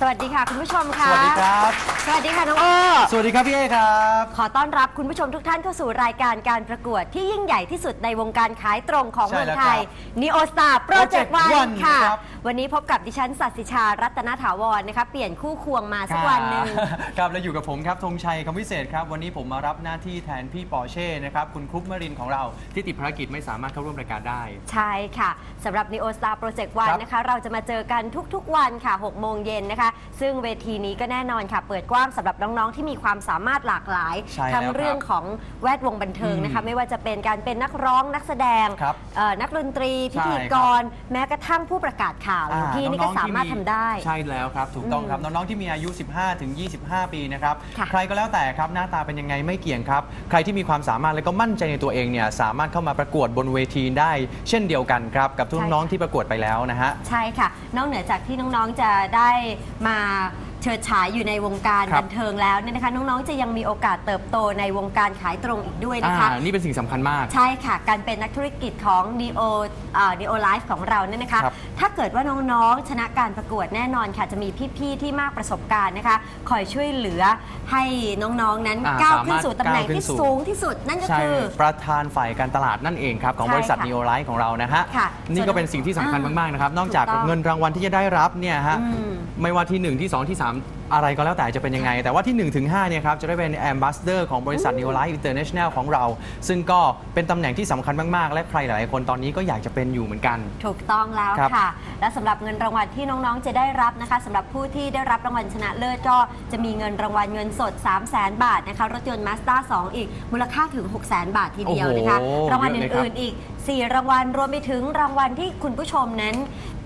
สวัสดีค่ะคุณผู้ชมค่ะ สวัสดีครับ สวัสดีค่ะน้องอ้อสวัสดีครับพี่เอครับ ขอต้อนรับคุณผู้ชมทุกท่านเข้าสู่รายการการประกวดที่ยิ่งใหญ่ที่สุดในวงการขายตรงของใช่เมืองแล้วไทยครับ Neo Star Project Project One One ค่ะครับ วันนี้พบกับดิฉันสัตย์สิชารัตนถาวรนะคะเปลี่ยนคู่ควงมาสักวันหนึ่ง ครับแล้วอยู่กับผมครับธงชัยคำวิเศษครับ วันนี้ผมมารับหน้าที่แทนพี่ปอร์เช่นะครับคุณครุปมรินทร์ของเราที่ติดภารกิจไม่สามารถเข้าร่วมรายการได้ ใช่ค่ะสำหรับ Neo Star Project ครั One บ นะคะ เราจะมาเจอกันทุกๆวันค่ะ6โมงเย็นนะคะ ซึ่งเวทีนี้ก็แน่นอนค่ะ เปิดกว้างสำหรับน้องๆ ที่มีความสามารถหลากหลาย ใช่แล้วทั้งเรื่องของแวดวงบันเทิงนะคะ อืมไม่ว่าจะเป็นการเป็นนักร้องนักแสดงครับเอ่อนักดนตรี พิธีกร แม้กระทั่งผู้ประกาศข่าวอย่างพี่นี่ก็องๆสามารถทำได้ ใช่แล้วครับ ถูกต้องครับ น้อง ๆ ที่มีอายุ 15 ถึง 25 ปีนะครับ ค่ะใครก็แล้วแต่ครับ หน้าตาเป็นยังไงไม่เกี่ยงครับ ใครที่มีความสามารถและก็มั่นใจในตัวเองเนี่ยสามารถเข้ามาประกวดบนเวทีได้ เช่นเดียวกันครับ กับทุกน้องๆที่ประกวดไปแล้วนะฮะ ใช่ค่ะ นอกเหนือจากที่น้องๆจะได้มาเฉิดฉายอยู่ในวงการครับ บันเทิงแล้วเนี่ยนะคะน้องๆจะยังมีโอกาสเติบโตในวงการขายตรงอีกด้วยนะคะ อ่านี่เป็นสิ่งสำคัญมาก ใช่ค่ะ การเป็นนักธุรกิจของ Neo เอ่อ Neo Life ของเราเนี่ยนะคะ ครับถ้าเกิดว่าน้องๆ ชนะการประกวดแน่นอนค่ะ จะมีพี่ๆ ที่มากประสบการณ์นะคะ คอยช่วยเหลือให้น้องๆ นั้นอ่าก้าวขึ้นสามารถสู่ตำแหน่งก้าวขึ้นที่สู่ สูงที่สุดนั่นก็ใช่คือ ประธานฝ่ายการตลาดนั่นเองครับ ของใช่บริษัทค่ะ Neo Life ของเรานะฮะค่ะนี่ส่ก็วนเป็นสิ่งที่สำคัญอ่ามมากๆนะครับนอกจากถูกต้อง เงินรางวัลที่จะได้รับเนี่ยฮะ อืม ไม่ว่าที่ 1 ที่ 2 ที่ 3อะไรก็แล้วแต่จะเป็นยังไง แต่ว่าที่1ถึง5เนี่ยครับจะได้เป็น Ambassador ของบริษัท Neo Life International ของเรา ซึ่งก็เป็นตำแหน่งที่สำคัญมาก ๆ และใครหลายๆคนตอนนี้ก็อยากจะเป็นอยู่เหมือนกัน ถูกต้องแล้วครับ ค่ะ และสำหรับเงินรางวัลที่น้องๆ จะได้รับนะคะสำหรับผู้ที่ได้รับรางวัลชนะเลิศก็จะมีเงินรางวัลเงินสด 3 0 0แสนบาทนะคะรถยนต์มาสด้า2อีก มูลค่าถึง6 0 0แสนบาททีเดียวนะคะโอ้โหรางวัลเยอะเลยครับอื่นๆอีก 4 รางวัลรวมไปถึงรางวัลที่คุณผู้ชมนั้น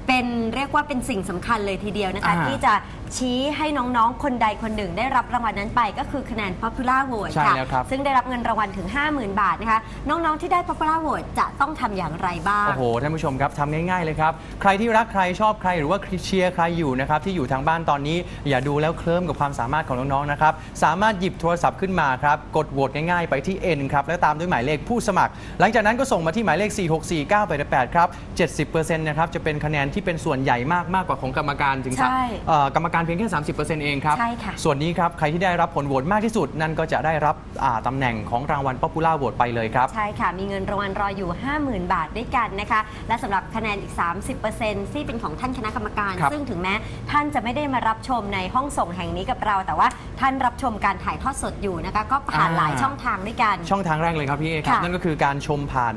เป็นเรียกว่าเป็นสิ่งสำคัญเลยทีเดียวนะคะ อ่าที่จะชี้ให้น้องๆ คนใดคนหนึ่ง ได้รับรางวัลนั้นไปก็คือคะแนน popular vote ใช่ค่ะแล้วครับ ซึ่งได้รับเงินรางวัลถึง 50,000 บาทนะคะ น้องๆที่ได้ popular vote จะต้องทำอย่างไรบ้าง โอ้โห ท่านผู้ชมครับทำง่ายๆเลยครับ ใครที่รักใครชอบใครหรือว่าเชียร์ใครอยู่นะครับ ที่อยู่ทางบ้านตอนนี้ อย่าดูแล้วเคลิ้มกับความสามารถของน้องๆนะครับ สามารถหยิบโทรศัพท์ขึ้นมาครับ กดโหวตง่ายๆไปที่ N ครับ แล้วตามด้วยหมายเลขผู้สมัคร หลังจากนั้นก็ส่งมาที่หมายเลข 4649888ครับ 70%นะครับจะเป็นคะแนนที่เป็นส่วนใหญ่มากมากกว่าของกรรมการถึงใช่เอ่อกรรมการเพียงแค่ 30%เองครับ ใช่ค่ะ ส่วนนี้ครับ ใครที่ได้รับผลโหวตมากที่สุด นั่นก็จะได้รับอ่าตำแหน่งของรางวัล Popular Vote ไปเลยครับ ใช่ค่ะ มีเงินรางวัลรออยู่ 50,000 บาทด้วยกันนะคะ และสำหรับคะแนนอีก 30%ที่เป็นของท่านคณะกรรมการ ครับ ซึ่งถึงแม้ท่านจะไม่ได้มารับชมในห้องส่งแห่งนี้กับเรา แต่ว่าท่านรับชมการถ่ายทอดสดอยู่นะคะ ก็ผ่านอ่าหลายช่องทางด้วยกัน ช่องทางแรกเลยครับพี่เอครับ ค่ะนั่นก็คือการชมผ่าน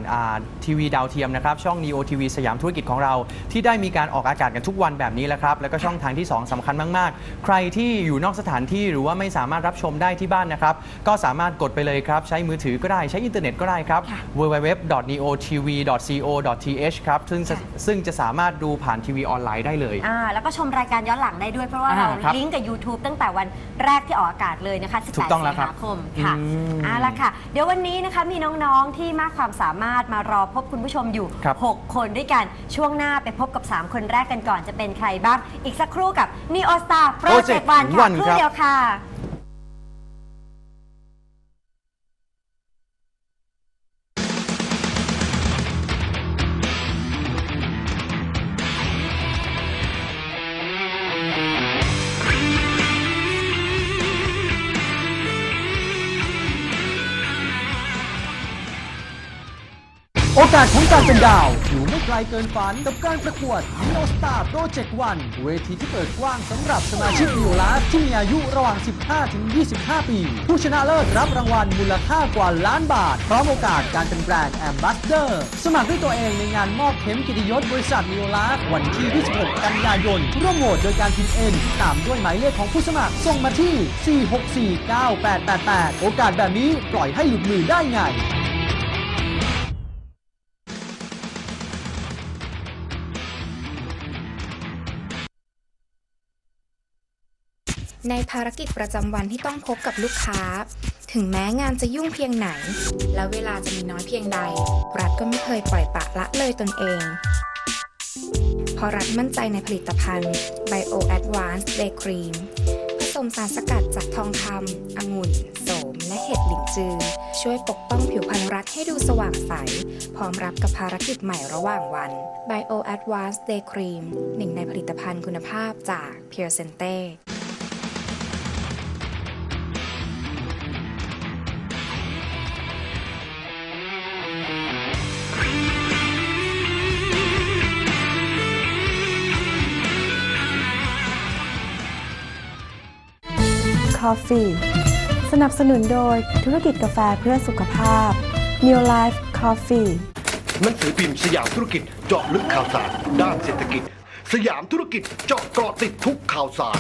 ทีวีดาวเทียมนะครับ ช่อง Neo TV สยามธุรกิจของเราที่ได้มีการออกอากาศกันทุกวันแบบนี้แหละครับ แล้วก็ช่องทางที่ 2สำคัญมาก ๆ ใครที่อยู่นอกสถานที่หรือว่าไม่สามารถรับชมได้ที่บ้านนะครับ ก็สามารถกดไปเลยครับ ใช้มือถือก็ได้ใช้อินเทอร์เน็ตก็ได้ครับค่ะ www.neotv.co.th ครับซึ่งจะค่ะซึ่งจะสามารถดูผ่านทีวีออนไลน์ได้เลย อ่าแล้วก็ชมรายการย้อนหลังได้ด้วยเพราะว่าอ่าเราครับลิงก์กับ YouTube ตั้งแต่วันแรกที่ออกอากาศเลยนะคะถูก18ต้องสิแล้วงครับหาคมค่ะอืมเอาละค่ะ เดี๋ยววันนี้นะคะมีน้องๆที่มากความสามารถมารอพบคุณผู้ชมอยู่ ครับ 6 คนด้วยกันช่วงหน้าไปพบกับ3 คนแรกกันก่อนจะเป็นใครบ้าง อีกสักครู่กับ Neo Star Project Project One ค่ะ One ครู่ครับ เดียวค่ะ โอกาสของการเป็นดาวอยู่ไม่ไกลเกินฝันกับการประกวด Neo Star Project One เวทีที่เปิดกว้างสำหรับสมาชิก Neo Life ที่มีอายุระหว่าง 15 ถึง 25 ปี ผู้ชนะเลิศรับรางวัลมูลค่ากว่าล้านบาท พร้อมโอกาสการเป็นแบรนด์ Ambassador สมัครด้วยตัวเองในงานมอบเข็มกิตยศบริษัท Neo Life วันที่ 26 กันยายน ร่วมโหวตโดยการพิมพ์ N ตามด้วยหมายเลขของผู้สมัครส่งมาที่ 4649888 โอกาสแบบนี้ปล่อยให้หลุดมือได้ไง ในภารกิจประจำวันที่ต้องพบกับลูกค้า ถึงแม้งานจะยุ่งเพียงไหน และเวลาจะมีน้อยเพียงใด รัฐก็ไม่เคยปล่อยปละละเลยตนเองเพราะรัฐมั่นใจในผลิตภัณฑ์ Bio Advanced Day Cream ผสมสารสกัดจากทองคำองุ่น โสม และเห็ดหลิงจือ ช่วยปกป้องผิวพรรณรักให้ดูสว่างใส พร้อมรับกับภารกิจใหม่ระหว่างวัน Bio Advanced Day Cream หนึ่งในผลิตภัณฑ์คุณภาพจาก Pure Sente ฟี่สนับสนุนโดยธุรกิจกาแฟเพื่อสุขภาพ New Life Coffee หนังสือพิมพ์สยามธุรกิจเจาะลึกข่าวสาร ด้านเศรษฐกิจ สยามธุรกิจเจาะเกาะติดทุกข่าวสาร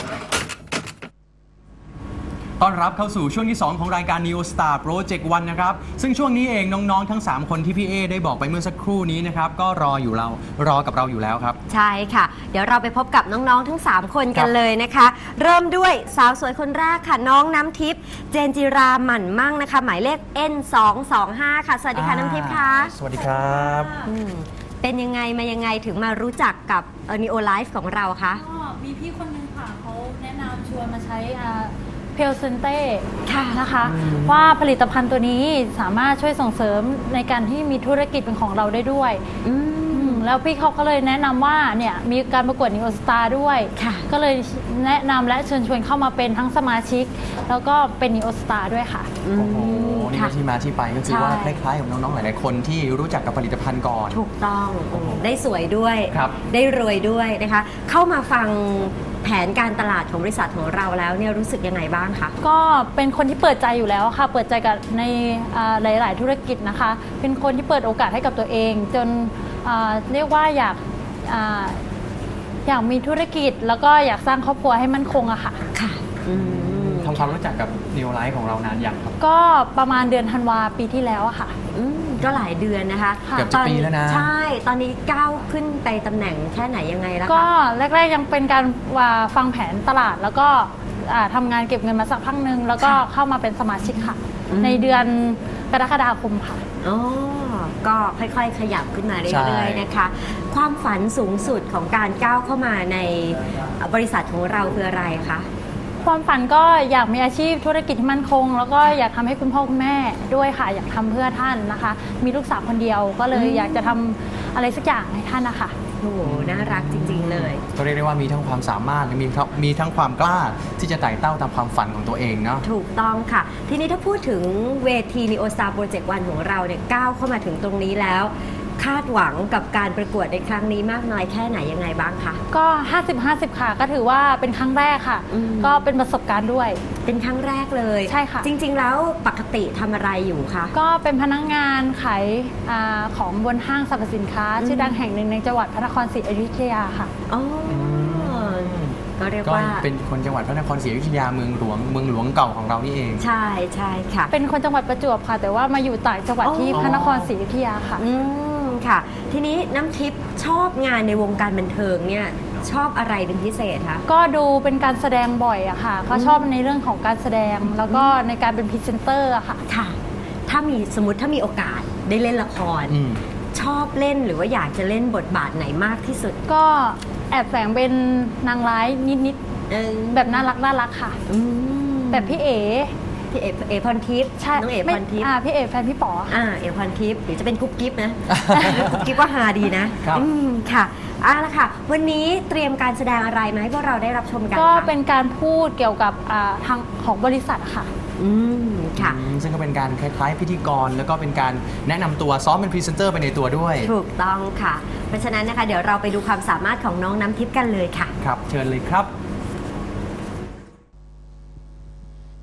ต้อนรับเข้าสู่ช่วงที่ 2 ของรายการ Neo Star Project 1นะครับ ซึ่งช่วงนี้เองน้อง ๆ ทั้ง 3 คนที่พี่เอได้บอกไปเมื่อสักครู่นี้นะครับ ก็รออยู่เรารอกับเราอยู่แล้วครับ ใช่ค่ะ เดี๋ยวเราไปพบกับน้อง ๆ ทั้ง 3 คนกันครับเลยนะคะ เริ่มด้วยสาวสวยคนแรกค่ะ น้องน้ำทิพย์เจนจิราหมั่นมั่งนะคะ หมายเลข N225 ค่ะ สวัสดีค่ะน้ำทิพย์ค่ะสวัสดีครับอืมเป็นยังไงมายังไงถึงมารู้จักกับเนีโอไลฟ์ของเราคะ ก็มีพี่คนนึงค่ะเขาแนะนำชวนมาใช้ เพลเซนเต้ค่ะนะคะว่าผลิตภัณฑ์ตัวนี้สามารถช่วยส่งเสริมในการที่มีธุรกิจเป็นของเราได้ด้วยอืมอืมแล้วพี่เขาก็เลยแนะนำว่าเนี่ยมีการประกวดนิโอสตาด้วยค่ะก็เลยแนะนำและเชิญชวนเข้ามาเป็นทั้งสมาชิก แล้วก็เป็นนิโอสตาด้วยค่ะ อืโอ้โหมนี่ค่ะก็ที่มาที่ไปก็คือใช่ว่าคล้ายๆกับน้องๆหลายๆคนที่รู้จักกับผลิตภัณฑ์ก่อน ถูกต้องอืมได้สวยด้วย ครับ ได้รวยด้วยนะคะ เข้ามาฟังแผนการตลาดของบริษัทของเราแล้วเนี่ยรู้สึกยังไงบ้างคะ ก็เป็นคนที่เปิดใจอยู่แล้วค่ะ เปิดใจกับในอ่าหลาย ๆ ธุรกิจนะคะ เป็นคนที่เปิดโอกาสให้กับตัวเอง จนอ่าเรียกว่าอยากอาอยากมีธุรกิจแล้วก็อยากสร้างครอบครัวให้มั่นคงอะค่ะ ค่ะอืมทำความรู้จักกับ Neo Life ของเรานานยังครับ ก็ประมาณเดือนธันวาปีที่แล้วอะค่ะ อืมก็หลายเดือนนะคะค่ะเกือบจะตอนปีแล้วนะ ใช่ ตอนนี้ก้าวขึ้นไปตำแหน่งแค่ไหนยังไงแล้วก็คะ แรกๆยังเป็นการว่าฟังแผนตลาดแล้วก็อ่าทำงานเก็บเงินมาสักพักหนึ่งแล้วก็เข้ามาเป็นสมาชิกค่ะในเดือนกรกฎาคมค่ะ อ๋อก็ค่อยๆ ขยับขึ้นมาใช่เรื่อยๆนะคะ ความฝันสูงสุดของการก้าวเข้ามาในบริษัทของเราคืออะไรคะ ความฝันก็อยากมีอาชีพธุรกิจที่มั่นคง แล้วก็อยากทำให้คุณพ่อคุณแม่ด้วยค่ะ อยากทำเพื่อท่านนะคะ มีลูกสาวคนเดียวก็เลยอยากจะทำอะไรสักอย่างให้ท่านนะคะ โอ้โหน่ารักจริง ๆ เลย ก็เรียกได้ว่ามีทั้งความสามารถและมีทั้งมีทั้งความกล้าที่จะไต่เต้าตามความฝันของตัวเองเนาะ ถูกต้องค่ะ ทีนี้ถ้าพูดถึงเวที Neo Star Project 1ของเราเนี่ยก้าวเข้ามาถึงตรงนี้แล้ว คาดหวังกับการประกวดในครั้งนี้มากน้อยแค่ไหนยังไงบ้างคะ ก็ 50-50 ค่ะ ก็ถือว่าเป็นครั้งแรกค่ะ อืม ก็เป็นประสบการณ์ด้วย เป็นครั้งแรกเลยใช่ค่ะ จริง ๆ แล้วปกติทำอะไรอยู่คะ ก็เป็นพนักงานขายอาของบนห้างสรรพสินค้า อืม ชื่อดังแห่งหนึ่งในจังหวัดพระนครศรีอยุธยาค่ะ อ๋อก็เรียกก็ว่า เป็นคนจังหวัดพระนครศรีอยุธยาเมืองหลวงเมืองหลวงเก่าของเรานี่เอง ใช่ใช่ค่ะ เป็นคนจังหวัดประจวบค่ะ แต่ว่ามาอยู่ต่างจังหวัดที่อ๋อ พระนครศรีอยุธยาค่ะ อืม ค่ะ ทีนี้น้ำทิพย์ชอบงานในวงการบันเทิงเนี่ยชอบอะไรเป็นพิเศษคะ ก็ดูเป็นการแสดงบ่อยอะค่ะก็ชอบในเรื่องของการแสดงแล้วก็ในการเป็นพรีเซนเตอร์อะค่ะ ค่ะ ถ้ามีสมมติถ้ามีโอกาสได้เล่นละคร อืม ชอบเล่นหรือว่าอยากจะเล่นบทบาทไหนมากที่สุดก็แอบแฝงเป็นนางร้ายนิด เออๆ แบบน่ารักน่ารักค่ะ อืม แบบพี่เอ๋ พี่เอเอพรทิพย์ใช่น้องเอพไม่รทิพย์อ่าพี่เอ๋แฟนพี่ป๋อค่ะอ่าเอพรทิพย์หรือจะเป็นกุ๊บกิ๊บนะกุ๊บกิ๊บก็ฮาดีนะครับอืมค่ะเอะละค่ะ วันนี้เตรียมการแสดงอะไรมาให้พวกเราได้รับชมกันก็คะเป็นการพูดเกี่ยวกับอ่าทางของบริษัทค่ะอืมค่ะอืมซึ่งก็เป็นการคล้ายๆพิธีกร แล้วก็เป็นการแนะนำตัวซ้อมเป็นพรีเซนเตอร์ไปในตัวด้วย ถูกต้องค่ะ เพราะฉะนั้นนะคะเดี๋ยวเราไปดูความสามารถของน้องน้ำทิพย์กันเลยค่ะ ครับ เชิญเลยครับ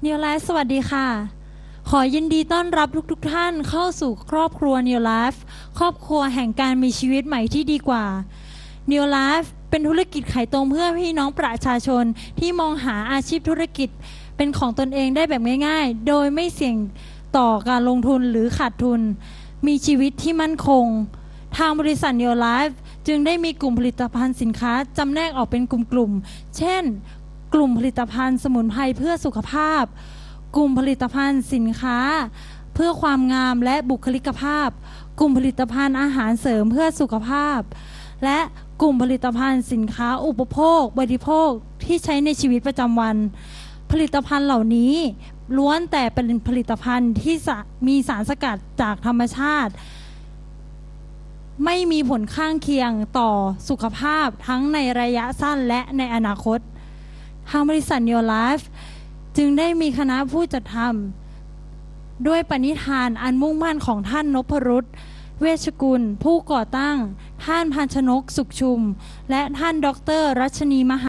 นิวไลฟ์สวัสดีค่ะ ขอยินดีต้อนรับทุกๆทท่านเข้าสู่ครอบครัว New Life ครอบครัวแห่งการมีชีวิตใหม่ที่ดีกว่า New Life เป็นธุรกิจขายตรงเพื่อพี่น้องประชาชนที่มองหาอาชีพธุรกิจเป็นของตนเองได้แบบง่ายๆ โดยไม่เสี่ยงต่อการลงทุนหรือขาดทุน มีชีวิตที่มั่นคง ทางบริษัท New Life จึงได้มีกลุ่มผลิตภัณฑ์สินค้าจำแนกออกเป็นกลุ่มๆ เช่น กลุ่มผลิตภัณฑ์สมุนไพรเพื่อสุขภาพ กลุ่มผลิตภัณฑ์สินค้า เพื่อความงามและบุคลิกภาพ กลุ่มผลิตภัณฑ์อาหารเสริมเพื่อสุขภาพ และกลุ่มผลิตภัณฑ์สินค้าอุปโภค บริโภคที่ใช้ในชีวิตประจำวัน ผลิตภัณฑ์เหล่านี้ล้วนแต่เป็นผลิตภัณฑ์ที่มีสารสกัดจากธรรมชาติ ไม่มีผลข้างเคียงต่อสุขภาพทั้งในระยะสั้นและในอนาคต ทางบริษัท Neo Life จึงได้มีคณะผู้จัดทำด้วยปณิธานอันมุ่งมั่นของท่านนพรุษเวชกุล ผู้ก่อตั้ง ท่านพันชนกสุขชุม และท่านดร รัชนีมหา